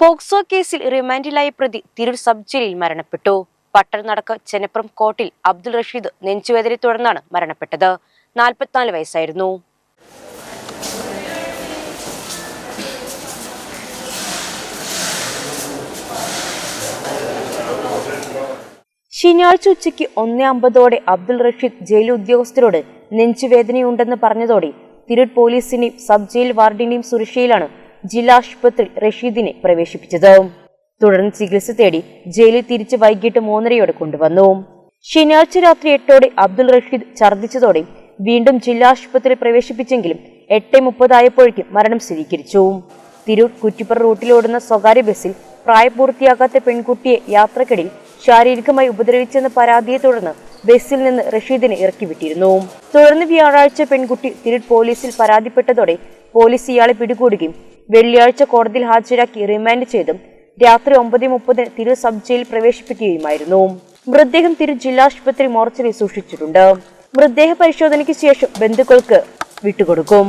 POCSO കേസിൽ റിമാൻഡിലായ പ്രതി Tirur sub ജയിലിൽ മരണപ്പെട്ടു. പട്ടണനടക്ക് ചെനപ്പുറം കോട്ടിൽ അബ്ദുൾ റഷീദ് നെഞ്ചുവേദനയെ തുടർന്നാണ് മരണപ്പെട്ടത്. നാൽപ്പത്തിനാല് വയസ്സായിരുന്നു. ശനിയാഴ്ച ഉച്ചയ്ക്ക് ഒന്നേ അമ്പതോടെ അബ്ദുൾ റഷീദ് ജയിൽ ഉദ്യോഗസ്ഥരോട് നെഞ്ചുവേദനയുണ്ടെന്ന് പറഞ്ഞതോടെ തിരൂർ പോലീസിന്റെയും സബ് ജയിൽ വാർഡിന്റെയും സുരക്ഷയിലാണ് ജില്ലാ ആശുപത്രി റഷീദിനെ പ്രവേശിപ്പിച്ചത്. തുടർന്ന് ചികിത്സ തേടി ജയിലിൽ തിരിച്ച് വൈകിട്ട് മൂന്നരയോടെ കൊണ്ടുവന്നു. ശനിയാഴ്ച രാത്രി എട്ടോടെ അബ്ദുൾ റഷീദ് ഛർദ്ദിച്ചതോടെ വീണ്ടും ജില്ലാ ആശുപത്രിയിൽ പ്രവേശിപ്പിച്ചെങ്കിലും എട്ട് മുപ്പതായപ്പോഴേക്കും മരണം സ്ഥിരീകരിച്ചു. തിരൂർ കുറ്റിപ്പുറ റൂട്ടിലോടുന്ന സ്വകാര്യ ബസ്സിൽ പ്രായപൂർത്തിയാകാത്ത പെൺകുട്ടിയെ യാത്രക്കിടയിൽ ശാരീരികമായി ഉപദ്രവിച്ചെന്ന പരാതിയെ തുടർന്ന് ബസ്സിൽ നിന്ന് റഷീദിനെ ഇറക്കിവിട്ടിരുന്നു. തുടർന്ന് വ്യാഴാഴ്ച പെൺകുട്ടി തിരൂർ പോലീസിൽ പരാതിപ്പെട്ടതോടെ പോലീസ് ഇയാളെ പിടികൂടുകയും വെള്ളിയാഴ്ച കോടതിയിൽ ഹാജരാക്കി റിമാൻഡ് ചെയ്തും രാത്രി ഒമ്പത് മുപ്പതിന് തിരു സബ് ജയിൽ പ്രവേശിപ്പിക്കുകയുമായിരുന്നു. മൃതദേഹം തിരു ജില്ലാ ആശുപത്രി മോർച്ചറി സൂക്ഷിച്ചിട്ടുണ്ട്. മൃതദേഹ പരിശോധനയ്ക്ക് ശേഷം ബന്ധുക്കൾക്ക് വിട്ടുകൊടുക്കും.